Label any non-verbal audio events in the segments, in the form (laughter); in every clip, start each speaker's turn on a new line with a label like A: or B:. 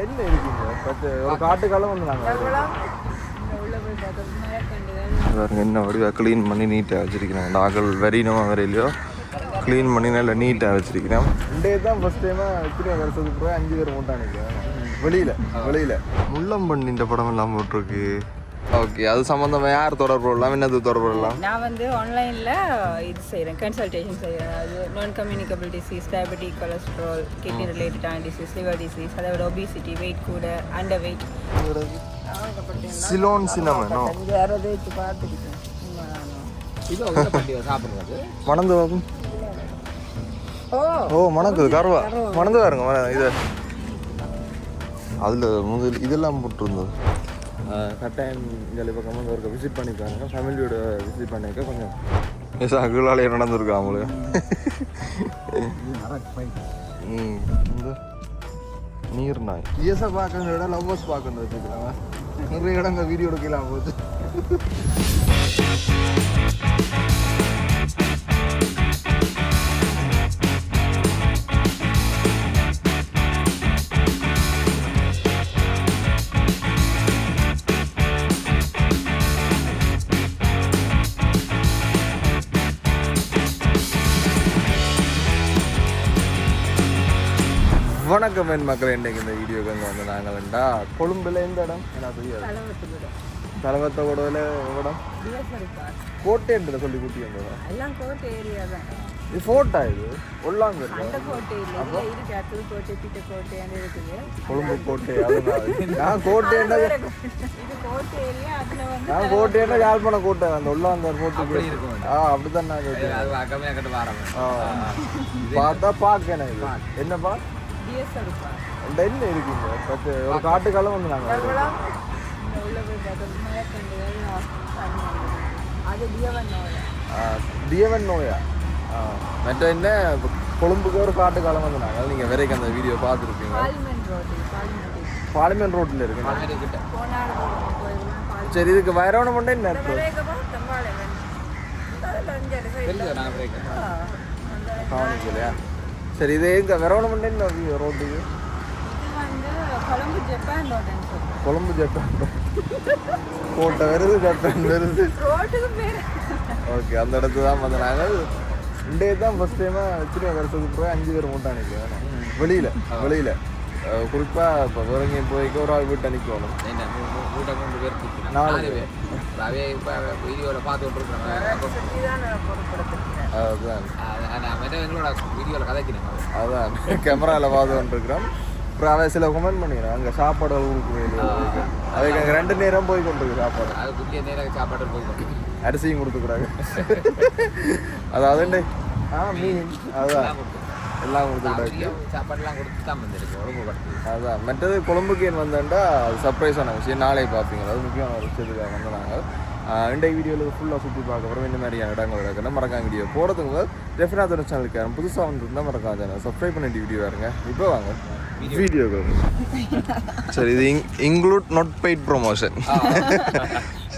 A: என்ன இருக்கீங்க. பத்து ஒரு காட்டுக்காலம் வந்து நாங்கள்
B: போய்
A: என்ன வடிவா க்ளீன் பண்ணி நீட்டாக வச்சிருக்கிறேன். நாங்கள் வெறினோ வரையிலையோ க்ளீன் பண்ணி நல்லா நீட்டாக வச்சிருக்கிறேன். இன்றைய தான் ஃபஸ்ட் டைமாக இத்தனை வருஷத்துக்கு பிறகு அஞ்சு பேர் மட்டும் நினைக்கிறேன் வெளியில் வெளியில். முள்ளம்பண்ணி இந்த படம் எல்லாம் போட்டிருக்கு. ஓகே அது சம்மந்தமாக யார் தொடர்பு கொள்ளலாம்? என்னது தொடர்பு கொள்ளலாம்.
B: நான் வந்து ஆன்லைனில் இது செய்கிறேன் கன்சல்டேஷன் செய்கிறேன் அது நான் communicable disease diabetic cholesterol kidney ரிலேட்டடான டிசீஸ் லிவர் டிசீஸ் அதை விட ஒபிசிட்டி வெயிட் கூட அண்டர் வெயிட்
A: சிலோன் சினமனோ
B: யாராவது வச்சு பார்த்துக்கிட்டேன்
A: மணந்து
B: ஓ.
A: ஓ மணக்குது கருவா. மணந்து பாருங்க இது. அதில் முதல் இதெல்லாம் போட்டிருந்தது. கட்டாயம் இங்கே பக்கம் வந்து ஒரு விசிட் பண்ணி பாருங்க ஃபேமிலியோட விசிட் பண்ணிக்க கொஞ்சம் மிஸ் அகுலாலே நடந்திருக்கு அவங்களுக்கு இந்த நீர் நாய். இயேசை பார்க்கறத விட லவ்வர்ஸ் பார்க்கறது வச்சுக்கிறாங்க நிறைய இடங்க வீடியோ எடுக்கலாம் போகுது வணக்கம் என் மக்கள் இன்றைக்கு இந்த வீடியோக்கு வந்து வந்து நாங்கள்டா கொழும்புல எந்த இடம் தலவத்த கூடவில் இடம் கோட்டைன்றத சொல்லி கூட்டி வந்ததா
B: எல்லாம் கோட்டை ஏரியா தான்
A: இது ஃபோட்டா இது
B: இருக்குது
A: கொழும்பு கோட்டை நான் கோட்டை என்ன
B: இது கோட்டை ஏரியா அதில் வந்து
A: நான் கோட்டைன்னா யாழ்ப்பாண கோட்டை அந்த உள்ளாந்தார் கோட்டை
C: இருக்கும்
A: ஆ அப்படிதான் நான் கேட்டேன் பார்த்தா பார்க்க எனக்கு என்னப்பா
B: பார்க்
A: இந்த என்ன இருக்கீங்க பத்து ஒரு காட்டுக்காலம் வந்து நாங்கள்
B: அது டியவன் நோய்?
A: மற்ற என்ன கொழும்புக்கு ஒரு காட்டுக்காலம் வந்து நாங்கள் நீங்கள் வரைக்கும் அந்த வீடியோ பார்த்துருப்பீங்க.
B: பார்லிமெண்ட் ரோடு பார்லிமெண்ட்
A: பார்லிமெண்ட் ரோட்டில் இருக்கு.
C: கிட்ட.
A: சரி இதுக்கு வயரோணம் மட்டும் என்ன கவனிக்கலையா சரி இது எங்க
B: இது வந்து கொழம்பு ஜப்பான்
A: கொழும்பு ஜப்பான் கோட்டை வருது ஜப்பான் வருது.
B: ரோட்டுக்கு பேர்.
A: ஓகே அந்த இடத்துல தான் வந்து நாங்கள் இன்றைய தான் ஃபஸ்ட் டைமாக இத்தனை வருஷத்துக்கு போய் அஞ்சு பேர் மட்டும் நிற்கணும் வெளியில் வெளியில். குறிப்பாக இப்போ வேறங்கேயும் போய்க்க ஒரு ஆள் வீட்டை நிற்கணும் நாலு
C: பேர். அவே இப்போ வீடியோவில் பார்த்து விட்டுருக்குறாங்க
B: தான் பொறுப்படுத்திருக்கிறேன்
A: அதுதான்.
C: நான் மற்ற எங்களோட வீடியோவில் கதைக்கிறேன்
A: அதான் கேமராவில் பார்த்து கொண்டிருக்கிறோம் அப்புறம் அவன் சில கமெண்ட் பண்ணிக்கிறான் அங்கே சாப்பாடுகள் கொடுக்குறேன் அதுக்கு அங்கே ரெண்டு நேரம் போய் கொண்டிருக்கு சாப்பாடு.
C: அது குட்டிய நேரம் சாப்பாடு போய்
A: அரிசியும் கொடுத்துக்கிறாங்க. அதாவது ஆ மீன். (laughs) அதுதான். எல்லாம்
C: சாப்பாடுலாம் கொடுத்து தான் வந்திருக்கு உடம்பு படுத்து
A: அதான் மற்றது கொழம்புக்கு ஏன் வந்தேன்டா அது சர்ப்ரைஸான விஷயம். நாளை பார்ப்பீங்க. அது முக்கியமான ஒரு விஷயத்துக்காக வந்து நாங்கள் இன்றைய வீடியோவில் ஃபுல்லாக சுற்றி பார்க்க போகிறோம் இந்த மாதிரியான இடங்கள் இருக்குன்னா மறக்காம வீடியோ போகிறதுக்கு டெஃபினாக சேனலுக்கு யாரும் புதுசாக வந்துருந்தால் மறக்காம சேனல் சப்ஸ்கிரைப் பண்ணிட்டு வீடியோ இருங்க. இப்போ வாங்க. வீடியோக்கு சரி இது இன்க்ளூட் நாட் பெய்ட் ப்ரொமோஷன்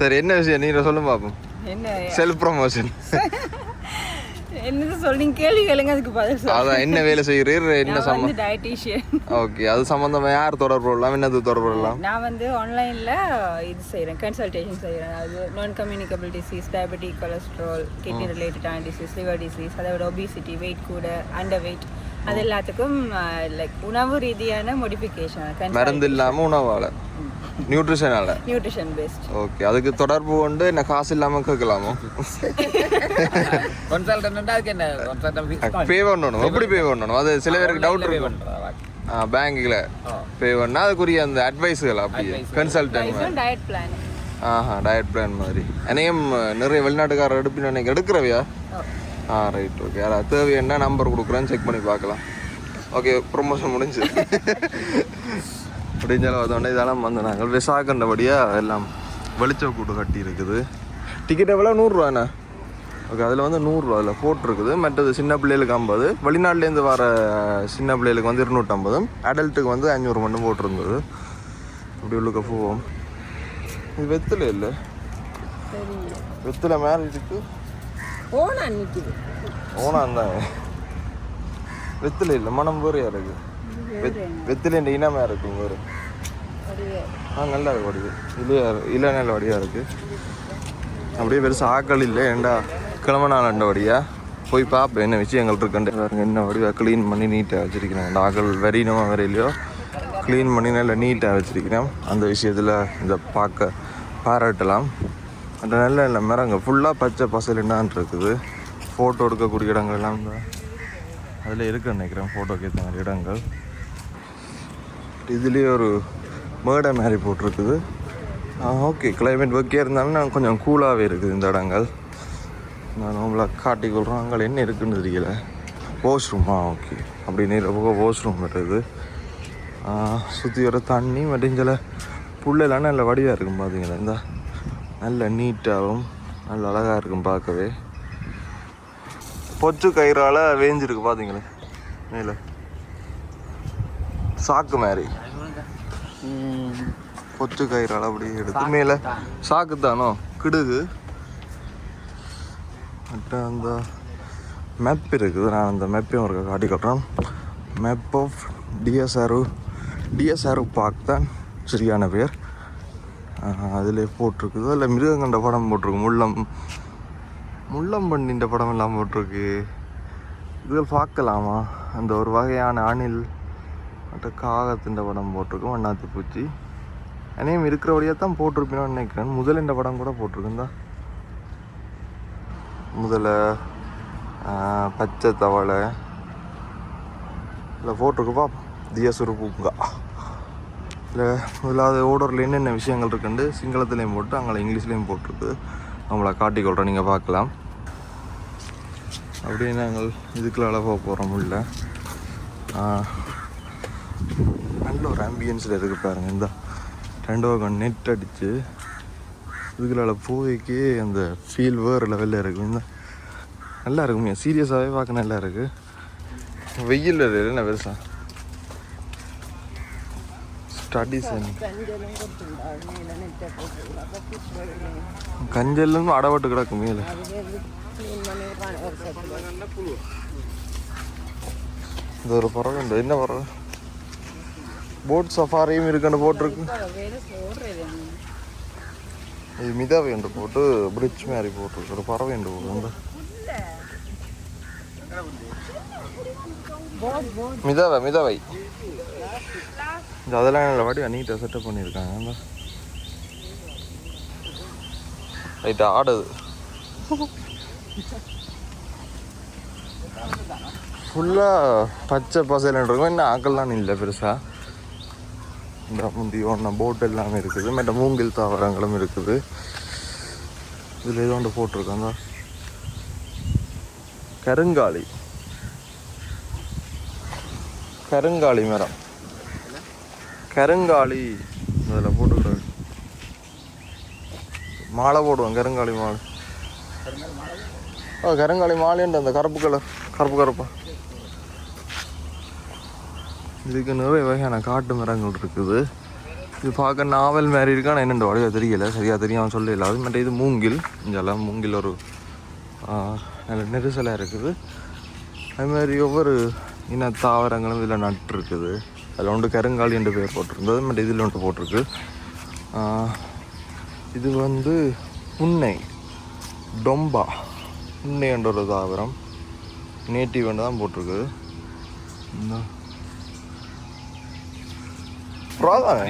A: சரி என்ன விஷயம்? நீங்கள் சொல்லுங்க பார்ப்போம்
B: என்ன?
A: செல்ஃப் ப்ரொமோஷன் (laughs)
B: என்னது சொல்றீங்க கேள்வி கேளுங்க அதுக்கு பதில் சொல்லுங்க.
A: அதான் என்ன வேலை செய்கிறீர் என்ன
B: வந்து டயட்டீஷியன்
A: ஓகே அது சம்மந்தமாக யார் தொடர்பு கொள்ளலாம்? என்னது தொடர்பு கொள்ளலாம்?
B: நான் வந்து ஆன்லைனில் இது செய்கிறேன் கன்சல்டேஷன் செய்கிறேன் அது நான் communicable disease diabetic cholesterol kidney ரிலேட்டடான டிசீஸ் லிவர் டிசீஸ் அதை விட ஒபிசிட்டி வெயிட் கூட அண்டர் வெயிட் அது எல்லாத்துக்கும் லைக் உணவு ரீதியான மோடிஃபிகேஷன்
A: மருந்து இல்லாமல் உணவால். நியூட்ரிஷனால
B: நியூட்ரிஷன் பெஸ்ட்
A: ஓகே அதுக்கு தொடர்பு கொண்டு என்ன காசு இல்லாமல் கேட்கலாமோ?
C: கன்சல்டன்ட் அதுக்கு என்ன?
A: பே பண்ணணும். எப்படி பே பண்ணணும். அது சில பேருக்கு டவுட் இருக்கும். பேங்க்கில் பே பண்ணால் அதுக்குரிய அந்த அட்வைஸுகள் அப்படி கன்சல்டன்ட்
B: டயட் பிளான்
A: ஆஹா டயட் பிளான் மாதிரி. என்னையும் நிறைய வெளிநாட்டுக்காரர் எடுப்பின்னு எனக்கு எடுக்கிறவையா ஆ. ரைட் ஓகே யாராவது தேவைன்னா நம்பர் கொடுக்குறேன்னு செக் பண்ணி பார்க்கலாம். ஓகே ப்ரொமோஷன் முடிஞ்சு. (laughs) முடிஞ்சாலும் அதோட இதெல்லாம் வந்து நாங்கள் விசாகண்டபடியாக எல்லாம் வெளிச்ச கூட்டு கட்டி இருக்குது. டிக்கெட் எவ்வளோ நூறுரூவாண்ணா. ஓகே அதில் வந்து நூறுரூவா அதில் போட்டிருக்குது. மற்றது சின்ன பிள்ளைகளுக்கு ஐம்பது. வெளிநாட்டிலேருந்து வர சின்ன பிள்ளைகளுக்கு வந்து இருநூற்றம்பது. அடல்ட்டுக்கு வந்து அஞ்சூறு மட்டும் போட்டிருந்தது. அப்படி உள்ளுக்க போவோம். இது வெத்தலை இல்லை? வெத்தலை மேலே இருக்கு.
B: போனா நிற்குது
A: ஓனான் தான். வெத்தலை இல்லை மனம் வேறையா இருக்கு. வெத்தில இந்த இனமாக இருக்கும் ஒரு ஆ நல்லா இருக்கு வடிவு இல்லையா இல்லை நல்ல வடியாக இருக்கு. அப்படியே பெருசு ஆக்கள் இல்லை ஏண்டா? அண்ட வடியா போய் பார்ப்பேன் என்ன விஷயங்கள் இருக்குன்ட்டு. பாருங்க என்ன வடிவா க்ளீன் பண்ணி நீட்டாக வச்சிருக்கிறேன். இந்த ஆக்கள் வரினமா வரையிலையோ க்ளீன் பண்ணி நல்லா நீட்டாக வச்சிருக்கிறேன். அந்த விஷயத்தில் இதை பார்க்க பாராட்டலாம். அந்த நல்ல நல்ல மரங்க ஃபுல்லாக பச்சை பசலுன்னான் இருக்குது. ஃபோட்டோ எடுக்கக்கூடிய இடங்கள் எல்லாம் அதில் இருக்குன்னு நினைக்கிறேன் ஃபோட்டோக்கு ஏற்ற மாதிரி இடங்கள். இதுலேயே ஒரு மேடை மாதிரி போட்டிருக்குது. ஓகே கிளைமேட் ஓகே இருந்தாலும் நான் கொஞ்சம் கூலாகவே இருக்குது இந்த இடங்கள். நான் உங்களை காட்டி கொள்கிறோம் அங்கே என்ன இருக்குன்னு தெரியல. வாஷ்ரூமா ஓகே அப்படி நேர போக வாஷ்ரூம் இருக்குது. சுற்றி வர தண்ணி மற்றும் சில புல்லெல்லாம் நல்ல வடிவாக இருக்கும் பார்த்தீங்களா இந்த நல்ல நீட்டாகவும் நல்ல அழகாக இருக்கும் பார்க்கவே. பொச்சு கயிறால் வேஞ்சிருக்கு பார்த்தீங்களே மேலே. சாக்கு மாதிரி. பொச்சு கயிறால் அப்படியே எடுத்து மேலே சாக்கு தானோ? கிடுகு. மற்ற அந்த மேப் இருக்குது. நான் அந்த மேப்பையும் ஒரு காட்டி காட்டுறேன். Map of TSRO TSRO park தான் சரியான பேர் அதில் போட்டிருக்குது? அதில் மிருகங்கண்ட படம் போட்டிருக்கு. முள்ளம் முள்ளம் பண்ணின்ற படம் எல்லாம் போட்டிருக்கு. இதுகள் பார்க்கலாமா? அந்த ஒரு வகையான அணில் மற்ற காகத்தின் படம் போட்டிருக்கோம் அண்ணாத்து பூச்சி. அனையும் இருக்கிற வழியாக தான் போட்டிருப்பீனு நினைக்கிறேன். முதல் இந்த படம் கூட போட்டிருக்குந்தா. முதல்ல பச்சை தவளை. இல்லை போட்டிருக்குப்பா தியசுரு பூங்கா. இல்லை முதலாவது ஓடரில் என்னென்ன விஷயங்கள் இருக்குண்டு சிங்களத்துலேயும் போட்டு அங்கே இங்கிலீஷ்லேயும் போட்டிருக்கு. நம்மளை காட்டிக்கொள்கிறோம் நீங்கள் பார்க்கலாம். அப்படியே நாங்கள் இதுக்குள்ள அழகாக போகிறோம் இல்லை நல்ல ஒரு ஆம்பியன்ஸில் இருக்கு பாருங்க இந்த. ரெண்டு வகம் நெட் அடித்து இதுக்குள்ள போய்க்கு அந்த ஃபீல் வேறு லெவலில் இருக்கும் இந்த. நல்லா இருக்குமே சீரியஸாகவே பார்க்க நல்லா இருக்கு. வெயில் என்ன பெருசா? ஸ்டடீஸ் கஞ்சலும் அடவட்டு கிடக்கும் மேலே. இந்த ஒரு பறவை உண்டு என்ன பறவை போட் சஃபாரியும் இருக்குன்னு போட்டிருக்கு. இது மிதாவை என்று போட்டு பிரிட்ஜ் மாதிரி போட்டிருக்கு. ஒரு பறவை என்று போட்டு மிதாவை மிதாவை. இந்த அதெல்லாம் நல்ல வாடி நீட்டாக செட்டப் பண்ணியிருக்காங்க அந்த. ரைட்டா ஆடுது. ஃபுல்லாக பச்சை பசையில் இருக்கும். இன்னும் ஆக்கள்லாம் இல்லை பெருசாக இந்த முந்தி ஒன்றை போட் எல்லாமே இருக்குது. மற்ற மூங்கில் தாவரங்களும் இருக்குது. இதில் ஏதோ ஒன்று போட்டிருக்காங்க. கருங்காலி. கருங்காலி மரம். கருங்காலி. அதில் போட்டுக்கிட்டு மாலை போடுவோம் கருங்காலி மாலை. ஆ கருங்காலி மாலைன்ற அந்த கருப்பு கலர் கருப்பு கருப்பா. இதுக்கு நிறைய வகையான காட்டு மரங்கள் இருக்குது. இது பார்க்க நாவல் மாதிரி இருக்கா நான் என்னென்ன வடிவா தெரியல. சரியாக தெரியாமல் சொல்ல அது மட்டும் இது மூங்கில். இங்கெல்லாம் மூங்கில் ஒரு நல்ல நெரிசலாக இருக்குது. அது மாதிரி ஒவ்வொரு இன தாவரங்களும் இதில் நட்டுருக்குது அதில் ஒன்று கருங்காலி என்று பேர் போட்டிருந்தது மட்டும் இதில் ஒன்று போட்டிருக்கு. இது வந்து புன்னை டொம்பா புன்னை என்ற ஒரு தாவரம். நேட்டிவ் தான் போட்டிருக்குது. இந்த புறா தானே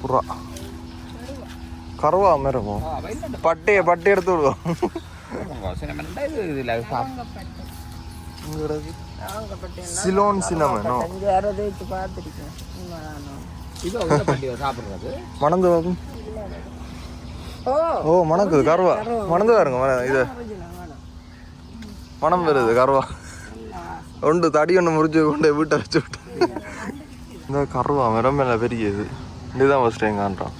C: புறா
A: கருவா
C: ஆ, வெயில்ல
A: பட்டையை பட்டை எடுத்து விடுவோம் சிலோன் சினமனோ
C: இது உள்ள பண்டி சாப்பிடுறது
A: மணந்து ஓ மணக்குது கருவா மணந்து பாருங்க இது மணம் வருது கருவா ஒன்று தடி ஒன்று முறிச்சு கொண்டு போய் வீட்டை வச்சு விட்டு இந்த கருவா மரம் மேலே பெரிய இது இதுதான் ஃபஸ்ட் டைம் காண்றான்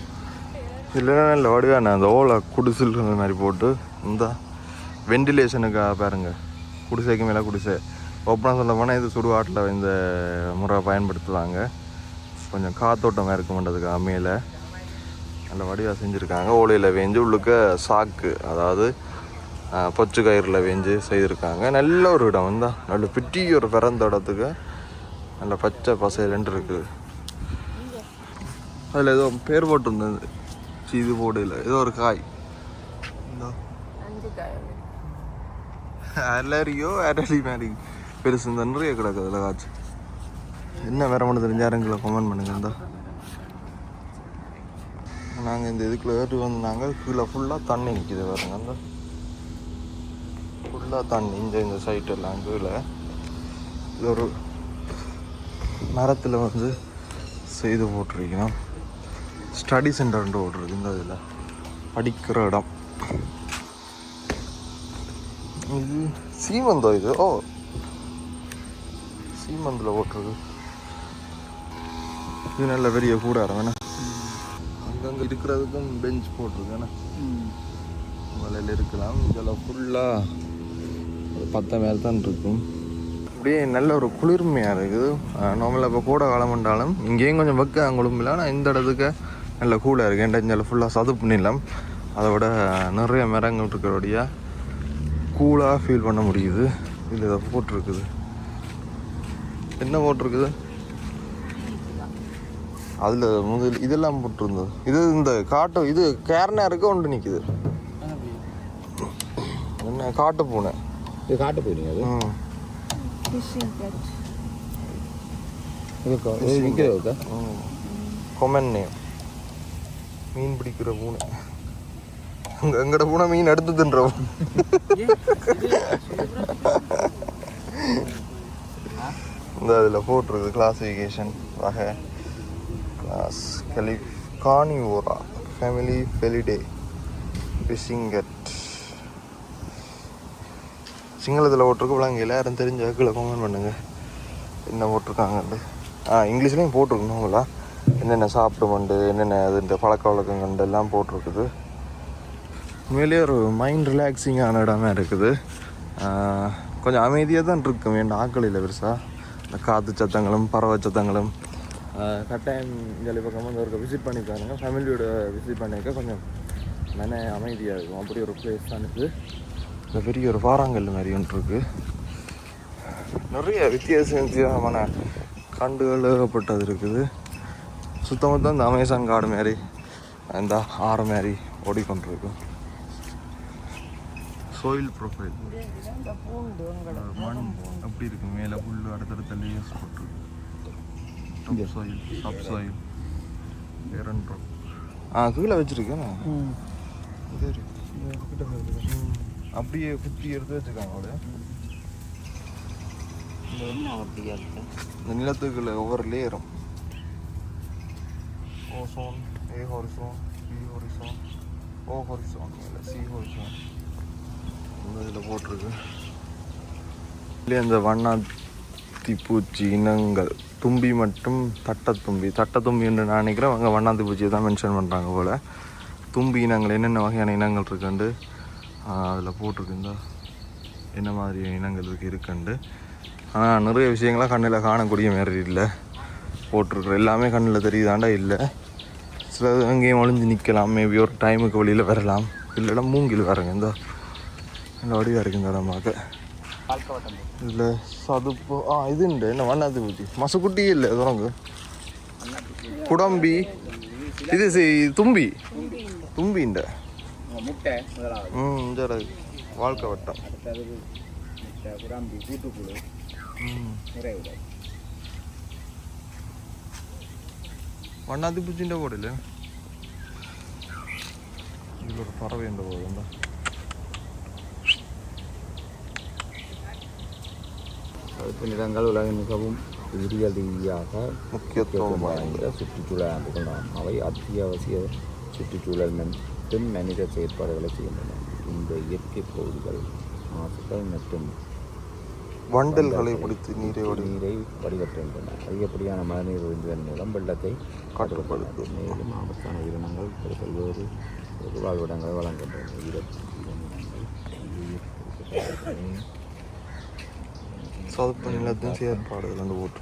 A: இல்லைன்னா இல்லை வடிவான அந்த ஓலை குடிசில் மாதிரி போட்டு இந்த வெண்டிலேஷனுக்காக பாருங்க. குடிசைக்கு மேலே குடிசை. ஓப்பனாக சொல்ல போனால் இது சுடுகாட்டில் இந்த முறை பயன்படுத்துவாங்க. கொஞ்சம் காத்தோட்டமாக மாட்டதுக்கு அமையலை நல்ல வடிவாக செஞ்சுருக்காங்க. ஓலையில் வேஞ்சு உள்ளுக்க சாக்கு அதாவது பொச்சு கயிறில் வேஞ்சு செய்திருக்காங்க. நல்ல ஒரு இடம். வந்தா நல்ல பெரிய ஒரு பிறந்த இடத்துக்கு நல்ல பச்சை பசையிலன்ட்டு இருக்குது. அதில் ஏதோ பேர் போட்டிருந்தது. சி, இது போடல. ஏதோ ஒரு
B: காய்.
A: அலரியோ அரளி மாதிரி. பெருசு இந்த நிறைய கிடக்கு அதில் காய்ச்சி. என்ன வேற பண்ண தெரிஞ்சாருங்களை கமெண்ட் பண்ணுங்க. இந்தா. நாங்கள் இந்த இதுக்குள்ள ஏறி வந்தாங்க கீழே ஃபுல்லாக தண்ணி நிற்கிது பாருங்க. அந்த ஃபுல்லாக தண்ணி இந்த இந்த சைட் எல்லாம் கீழே இது ஒரு மரத்தில் வந்து செய்து போட்டிருக்கணும் ஸ்டடி சென்டர்ன்ட்டு ஓட்டுருக்கு இந்த இதில். படிக்கிற இடம். இது சீமந்தோ இது? ஓ. சீமந்தில் ஓட்டுறது இது நல்ல பெரிய கூடாரம் வேணா அங்கங்கே இருக்கிறதுக்கும் பெஞ்ச் போட்டிருக்கேண்ணா மலையில் இருக்கலாம். இதெல்லாம் ஃபுல்லாக பத்த மேல் தான் இருக்கும். அப்படியே நல்ல ஒரு குளிர்மையாக இருக்குது. நார்மலாக இப்போ கூட காலம் பண்ணாலும் இங்கேயும் கொஞ்சம் வெக்க அங்குளும் ஆனால் இந்த இடத்துக்கு நல்ல கூலாக இருக்குது என்கிட்ட இங்கே ஃபுல்லாக சதுப்பு நிலம். அதை விட நிறைய மரங்கள் இருக்கிறபடியாக கூலாக ஃபீல் பண்ண முடியுது. இதில் இதை போட்டிருக்குது. என்ன போட்டிருக்குது? அதில் முதல் இதெல்லாம் போட்டிருந்தது. இது இந்த காட்டு இது கேர்னருக்கு ஒன்று நிற்குது என்ன காட்டு பூனை
C: இது காட்டு போயிருங்க அது?
B: கேட்
C: இது விற்கிறதா
A: கொமன் நேம் மீன் பிடிக்கிற பூனை. அங்க எங்கட பூனை மீன் எடுத்து தின்றோம் இந்த இதில் போட்டிருக்கு கிளாசிஃபிகேஷன் வகை. கிளாஸ் கலி Carnivora family Felidae fishing cat சிங்களத்தில் போட்டிருக்கு விளங்கியில் யாரும் தெரிஞ்ச கீழே கமெண்ட் பண்ணுங்கள் என்ன போட்டிருக்காங்கன்ட்டு. ஆ இங்கிலீஷ்லேயும் போட்டிருக்கணுங்களா என்னென்ன சாப்பிடுமண்டு என்னென்ன அதுன்ற பழக்க வழக்கங்கள் எல்லாம் போட்டிருக்குது. உண்மையிலேயே ஒரு மைண்ட் ரிலாக்ஸிங்கான இடமா இருக்குது. கொஞ்சம் அமைதியாக தான் இருக்கும். என் ஆக்கள் இல்லை பெருசாக இந்த காற்று சத்தங்களும் பறவை சத்தங்களும். கட்டாயம் இந்த பக்கம் வந்து ஒரு விசிட் பண்ணி பாருங்கள் ஃபேமிலியோட விசிட் பண்ணிக்க கொஞ்சம் மன அமைதியாக இருக்கும். அப்படி ஒரு பிளேஸ் தான் இருக்குது இந்த பெரிய ஒரு பாறாங்கல் மாதிரி ஒன்று இருக்குது நிறைய வித்தியாச வித்தியாசமான கண்டுகள் ஏகப்பட்டது இருக்குது. சுத்தமாக தான் இந்த அமேசான் காடு மாதிரி இந்த ஆறு மாதிரி ஓடிக்கொண்டிருக்கும் சோயில் ப்ரொஃபைல் மண் அப்படி இருக்கு. மேலே புல் அடுத்தடுத்த லேயர்ஸ் போட்டிருக்கு. சாயில் சப் சாயில் வேறன்றோம் ஆ கீழே வச்சிருக்கேன். இது இருக்கு. ம். அப்படியே குத்தி எடுத்து வச்சிருக்காங்க அவளை இந்த நிலத்துக்குள்ள ஒவ்வொரு லேயரும். ஓசோன் ஏ ஹொரிசோன் பி ஹொரிசோன் ஓ ஹொரிசோன் இல்லை சி ஹொரிசோன் இந்த இதில் போட்டிருக்கு. இல்லையே இந்த வண்ணாத்தி பூச்சி இனங்கள். தும்பி மற்றும் தட்டத்தும்பி. தட்டத்தும்பி என்று நான் நினைக்கிறேன். அவங்க வண்ணாத்தி பூச்சியை தான் மென்ஷன் பண்ணுறாங்க போல். தும்பி இனங்கள் என்னென்ன வகையான இனங்கள் இருக்குண்டு? அதில் போட்டிருக்கு இந்த என்ன மாதிரி இனங்கள் இருக்கு இருக்குண்டு ஆனால் நிறைய விஷயங்கள்லாம் கண்ணில் காணக்கூடிய மாதிரி இல்லை. போட்டிருக்கிற எல்லாமே கண்ணில் தெரியுதாண்டா? இல்லை. சிலது அங்கேயும் ஒளிஞ்சு நிற்கலாம் மேபி ஒரு டைமுக்கு வெளியில் வரலாம். இல்லைன்னா மூங்கில் வரங்க. இந்த வடிவாக இருக்கு இந்த இடம் பார்க்க. இதில் சதுப்பு. ஆ இது உண்டு. என்ன வண்ணாத்தி பூச்சி மசக்குட்டி இல்லை தொடங்கு குடம்பி. இது தும்பி. தும்பி இந்த
C: முட்டை முதலாவது
A: ம் இந்த இடம் வாழ்க்கை வட்டம்
C: அடுத்தது முட்டை குடாம்பி கூட்டுக்குழு
A: ம்
C: நிறைவு
A: വണ്ണാത്തി പൂച്ചിൻ്റെ കൂടെ ഇതിലൊരു പറവയുണ്ട് പോകുന്നുണ്ടോ
C: கருப்பு நிறங்கள் உலகின் மிகவும் உயிரியல் ரீதியாக
A: முக்கியத்துவம்
C: வாய்ந்த சுற்றுச்சூழல் அமைப்புகளாகும் அவை அத்தியாவசிய சுற்றுச்சூழல் மற்றும் மனித செயற்பாடுகளை செய்கின்றன. இந்த இயற்கை பகுதிகள் மாசுக்கள் மற்றும்
A: வண்டல்களை பிடித்து நீரை
C: நீரை வடிகட்டுகின்றன அதிகப்படியான மழைநீர் உறிஞ்சுவதன் மூலம் வெள்ளத்தை கட்டுப்படுத்தும். மேலும் ஆபத்தான உயிரினங்கள் பல்வேறு வாழ்விடங்களை வழங்குகின்றன. உயிர- உயிரினங்கள்
A: சதுப்பு நிலத்தின் செயற்பாடுகள் வந்து போட்டு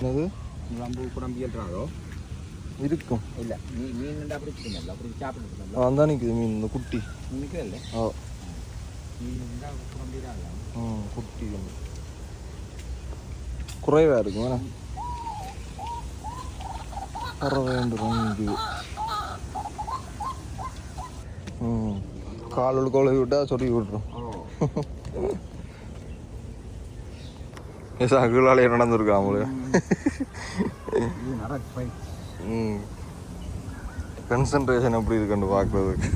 A: என்னது?
C: நம்பு குடம்பியல்றாரோ
A: இருக்கும்
C: இல்லை மீ மீன் அப்படி பிடிக்கல அப்படி சாப்பிட்டு
A: அந்த நிற்குது மீன் இந்த குட்டி
C: நிற்கல
A: ஓ ம் குட்டி ஒன்று குறைவாக இருக்கும் வேணா பறவை ரெண்டு ம் கால் கொலை விட்டா சொல்லி விட்ரும் சகுலாலே நடந்திருக்கா அவங்களுக்கு ம் கன்சன்ட்ரேஷன் எப்படி இருக்குன்னு பார்க்குறதுக்கு.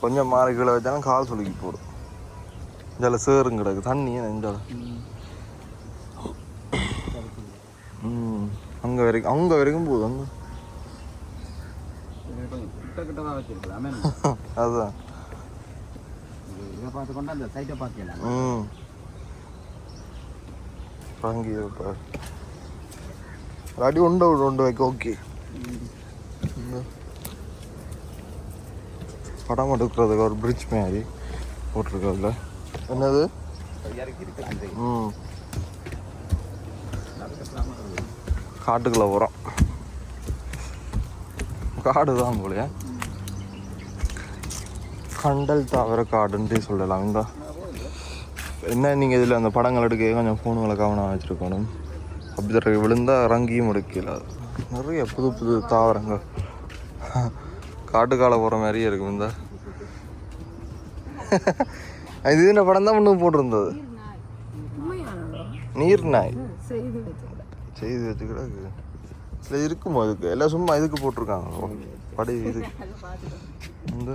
A: கொஞ்சம் மாறி கீழே வச்சாலும் கால் சுலுக்கி போடும். இதில் சேரும் கிடக்கு. தண்ணி நெஞ்சால ம். அங்கே வரைக்கும் அங்கே வரைக்கும் போகுது அங்கே. (laughs) அதுதான்
C: பார்த்து கொண்டு அந்த சைட்டை
A: ம் வாங்கி இப்போ அடி உண்டு உண்டு வைக்க ஓகே படம் எடுக்கிறதுக்கு ஒரு பிரிட்ஜ் மாதிரி போட்டிருக்கல என்னது ம் காட்டுக்குள்ளே போகிறோம் காடு தான் போலையா கண்டல் தாவர காடுன்ட்டு சொல்லலாம் இந்த என்ன நீங்கள் இதில் அந்த படங்கள் எடுக்க கொஞ்சம் ஃபோனுங்களை கவனம் வச்சுருக்கணும் அப்படி தடவை விழுந்தால் இறங்கியும் எடுக்கல நிறைய புது புது தாவரங்கள். காட்டுக்கால போகிற மாதிரியே இருக்கும் இந்த. இது இந்த படம் தான் ஒன்று போட்டிருந்தது? நீர் நாய்.
B: செய்து வச்சுக்கூட
A: செய்து வச்சுக்கிட அதுக்கு எல்லாம் சும்மா இதுக்கு போட்டிருக்காங்க. படை இது. இந்த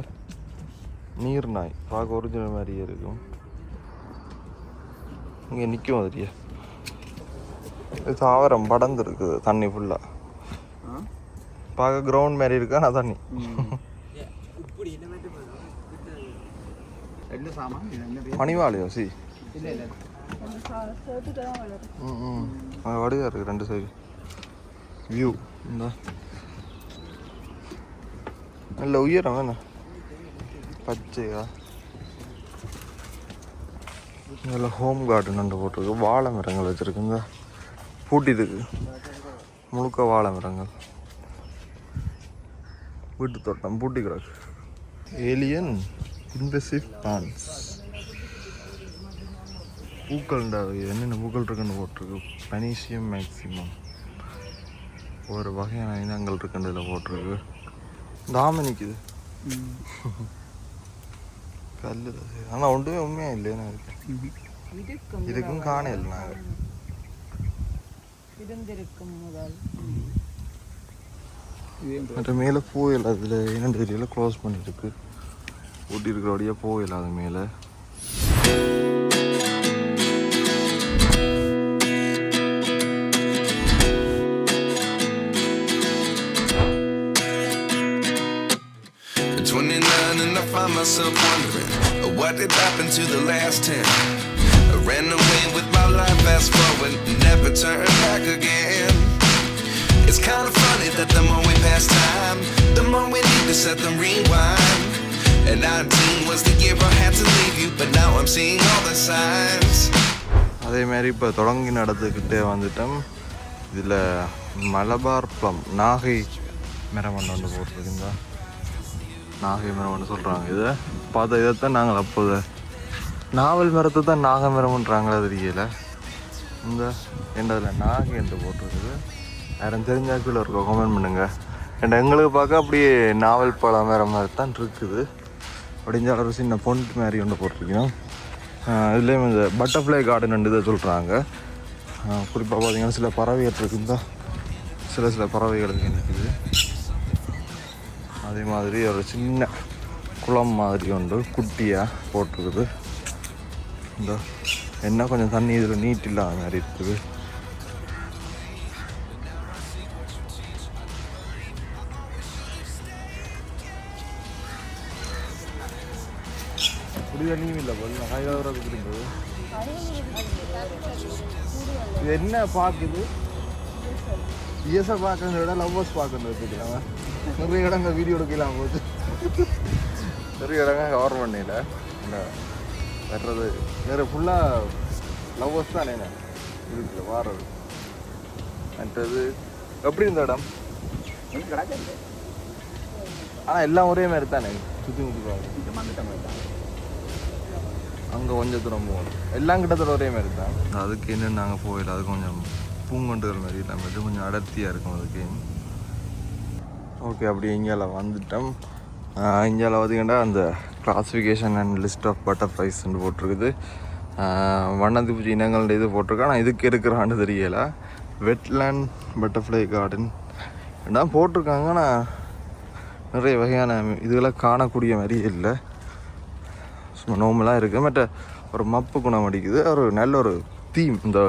A: நீர் நாய். பார்க்க ஒரிஜினல் மாதிரியே இருக்கும். இங்கே நிற்கும் அதுலையே. இது தாவரம் படர்ந்து இருக்குது தண்ணி ஃபுல்லாக பார்க்க கிரவுண்ட் மாதிரி இருக்கா நான் தண்ணி?
C: ரெண்டு
A: சி? ம் ம். வடிவாக இருக்குது ரெண்டு சைடு வியூ இந்த. நல்ல உயரம் என்ன? பச்சையா? இதில் ஹோம் கார்டன் ரெண்டு போட்டிருக்கு வாழை மரங்கள் வச்சுருக்குங்க பூட்டிருக்கு முழுக்க வாழை மரங்கள். வீட்டு தோட்டம் பூட்டி கிடக்கு ஏலியன் இன்வெசிவ் பிளான்ஸ் பூக்கள்ண்டா என்னென்ன பூக்கள் இருக்குன்னு போட்டிருக்கு. பனீசியம் மேக்ஸிமம் ஒரு வகையான இனங்கள் இருக்குன்னு இதில் போட்டிருக்கு தாம நிற்குது கல்லு ஆனால் ஒன்றுமே உண்மையாக இல்லையா இருக்கு இதுக்கும் காணையில் நாங்கள்
B: இருந்திருக்கும் முதல்
A: மற்ற மேலே போயில அதில் என்னென்னு தெரியல க்ளோஸ் பண்ணியிருக்கு ஊட்டி இருக்கிறபடியே போயில அது மேலே
D: At 29 and I find myself wondering uh, what did happen to the last 10. I ran away with my life, fast forward, Never turn back again. It's kind of funny that the more we pass time, the more we need to set them rewind. And 19 was the year I had to leave you, but now I'm seeing all the signs.
A: அதே மாதிரி இப்போ தொடங்கி நடந்துக்கிட்டே வந்துட்டோம் இதில் Malabar plum Nagai மரமண்ணு ஒன்று போட்டிருக்குங்க நாகை மரமண்ணு சொல்கிறாங்க இதை பார்த்த இதைத்தான் நாங்கள் அப்போது நாவல் மரத்தை தான் நாக மரம்ன்றாங்களா தெரியல இந்த என்னதில் நாகை என்று போட்டிருக்குது. யாரும் தெரிஞ்சாக்குள்ள இருக்கோம் கமெண்ட் பண்ணுங்க. ஏன்னா எங்களுக்கு பார்க்க அப்படியே நாவல் பழம் வேறு மாதிரி தான் இருக்குது. அப்படிஞ்சால ஒரு சின்ன பொண்ட் மாதிரி ஒன்று போட்டிருக்கோம் இதுலேயும் இந்த பட்டர்ஃப்ளை கார்டன் இதை சொல்கிறாங்க குறிப்பாக பார்த்தீங்கன்னா சில பறவைகள் இருக்குந்தா சில சில பறவைகள் இருக்குது. அதே மாதிரி ஒரு சின்ன குளம் மாதிரி ஒன்று குட்டியாக போட்டிருக்குது. இந்த. என்ன கொஞ்சம் தண்ணி இதில் நீட் இல்லாத மாதிரி இருக்குது குடி தண்ணியும் இல்லை போல கையாகிறதுக்கு இருந்தது இது? என்ன பார்க்குது இயேசை பார்க்கறத விட லவ்வர்ஸ் பார்க்கறது வச்சுக்கிறாங்க நிறைய இடங்க வீடியோ எடுக்கலாம் போது. நிறைய இடங்க கவர் பண்ணல இல்லை வர்றது வேறு ஃபுல்லாக லவ்வர்ஸ் தானே இருக்குது வாரது. மற்றது எப்படி இந்த இடம்? ஆனால் எல்லாம் ஒரே மாதிரி தானே? சுற்றி முற்றி பார்க்க அங்கே கொஞ்சம் தூரம் போகணும். எல்லாம் கிட்டத்தட்ட ஒரே மாதிரி தான். அதுக்கு என்ன நாங்கள் போயிடல அது கொஞ்சம் பூங்கொண்டுகள் மாதிரி இல்லாமல் இது கொஞ்சம் அடர்த்தியாக இருக்கும் அதுக்கு. ஓகே அப்படி இங்கால வந்துட்டோம். இந்தியாவில் பார்த்தீங்கன்னா அந்த கிளாஸிஃபிகேஷன் அண்ட் லிஸ்ட் ஆஃப் பட்டர்ஃப்ளைஸ்ன்னு போட்டிருக்குது. வண்ணத்து பூஜை இனங்கள் இது போட்டிருக்கேன் ஆனால் இதுக்கு இருக்கிறான்னு தெரியலை. வெட்லேண்ட் பட்டர்ஃப்ளை கார்டன் தான் போட்டிருக்காங்க. ஆனால் நிறைய வகையான இதுகளை காணக்கூடிய மாதிரி இல்லை. சும்மா நோமலாக இருக்குது மற்ற ஒரு மப்பு குணம் அடிக்குது. ஒரு நல்ல ஒரு தீம் இந்த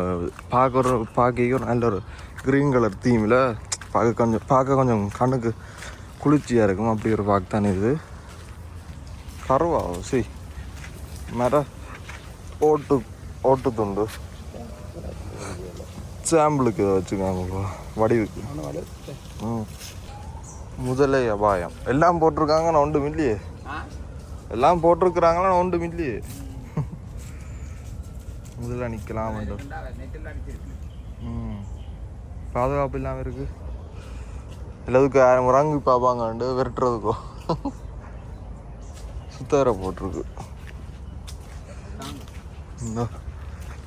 A: பார்க்க ஒரு பார்க்க ஒரு நல்ல ஒரு க்ரீன் கலர் தீமில் பார்க்க கொஞ்சம் பார்க்க கொஞ்சம் கண்ணுக்கு குளிர்ச்சியாக இருக்கும். அப்படி ஒரு பார்க்க தானே இது. கருவா சி மர ஓட்டு ஓட்டு துண்டு சாம்பிளுக்கு வச்சுக்காங்க வடிவுக்கு முதலை அபாயம் எல்லாம் போட்டிருக்காங்க நான் ஒன்றும் இல்லையே எல்லாம் போட்டிருக்கிறாங்களா நான் ஒன்றும் இல்லையே முதல்ல நிற்கலாம் வேண்டும் ம் பாதுகாப்பு இல்லாமல் இருக்கு எல்லாத்துக்கும் ஆயிரம் ரங்கு பார்ப்பாங்கண்டு விரட்டுறதுக்கோ சுத்தவரை போட்டிருக்கு.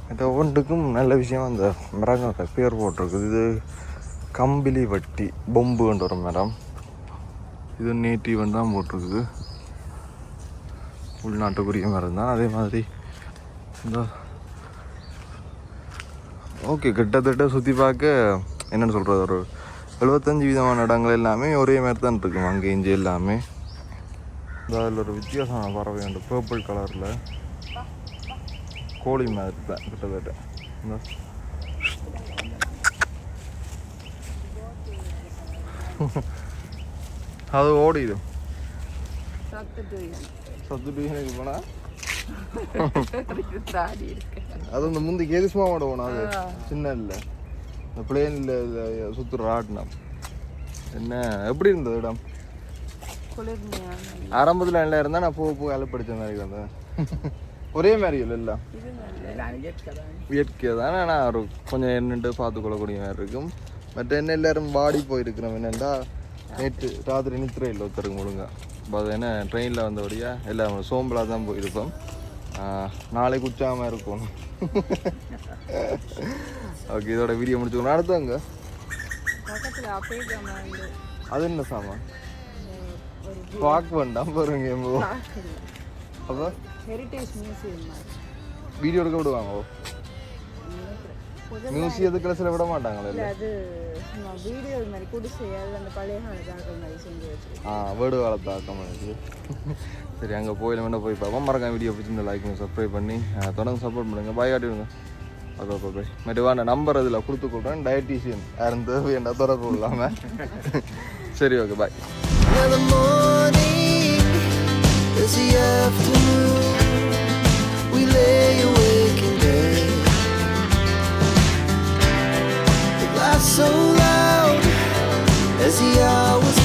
A: இந்த ஒவ்வொன்றுக்கும் நல்ல விஷயம் அந்த மரங்க பேர் போட்டிருக்குது. இது கம்பிலி வட்டி பொம்புன்ற ஒரு மரம். இது நேட்டிவன் தான் போட்டிருக்குது. உள்நாட்டுக்குரிய மரம் தான். அதே மாதிரி இந்த ஓகே கிட்டத்தட்ட சுற்றி பார்க்க என்னென்னு சொல்கிறது ஒரு எழுபத்தஞ்சு விதமான இடங்கள் எல்லாமே ஒரே மாதிரி தான் இருக்கும். அங்கே இஞ்சி எல்லாமே. அதில் ஒரு வித்தியாசமான பறவை உண்டு. பர்பிள் கலரில் கோழி மாதிரி தான் கிட்டத்தட்ட இந்த. அது ஓடிடும் சத்து டிவிஷனுக்கு போனால் அது அந்த முந்தி கேதுசுமாவோட போனோம் அது? சின்ன இல்லை. இந்த பிளேனில் சுற்றுற ஆட்டினம் என்ன? எப்படி இருந்தது இடம்? ஆரம்பத்தில் நல்லா இருந்தால் நான் போக போக அலைப்படிச்ச மாதிரி வந்தேன் ஒரே மாதிரி இல்லை எல்லாம் இயற்கை தானே. நான் ஒரு கொஞ்சம் என்னட்டு பார்த்து கொள்ளக்கூடிய மாதிரி இருக்கும். மற்ற என்ன எல்லாரும் வாடி போயிருக்கிறோம் என்னென்னா நேற்று ராத்திரி நித்திரை இல்லை ஒருத்தருக்கு அது என்ன ட்ரெயினில் வந்தபடியா எல்லாம் சோம்பலாக தான் போயிருக்கோம் ஆஹ், நாளைக்கு உச்சாமல் இருக்கும். ஓகே இதோட வீடியோ முடிச்சுக்கணும் அடுத்தவங்க அது என்ன சாமான்? பார்க்க வேண்டாம் பாருங்க அப்போ
B: ஹெரிட்டேஜ் மியூசியம் மாதிரி
A: வீடியோ எடுக்க விடுவாங்க மியூசியத்துக்குள்ள சில விட மாட்டாங்களே
B: இல்லை? அது சும்மா வீடியோ மாதிரி குடிசையால் அந்த பழைய காலத்தாக்கள் மாதிரி செஞ்சு வச்சிருக்கோம்.
A: ஆ வேர்டு காலத்து ஆக்கம் இது சரி அங்கே போயில வேணா போய் பார்ப்போம். மறக்காம வீடியோ பிடிச்சிருந்த லைக் பண்ணி சப்ஸ்கிரைப் பண்ணி தொடர்ந்து சப்போர்ட் பண்ணுங்க. பாய் காட்டிடுங்க ஓகே ஓகே பாய் மெதுவான நம்பர் இதில் கொடுத்து கொடுறேன் டயட்டீஷியன் யாரும் தேவையான தொடர்பு இல்லாமல் சரி okay bye
E: as the afternoon we lay awake in bed. The blast so loud as the hours.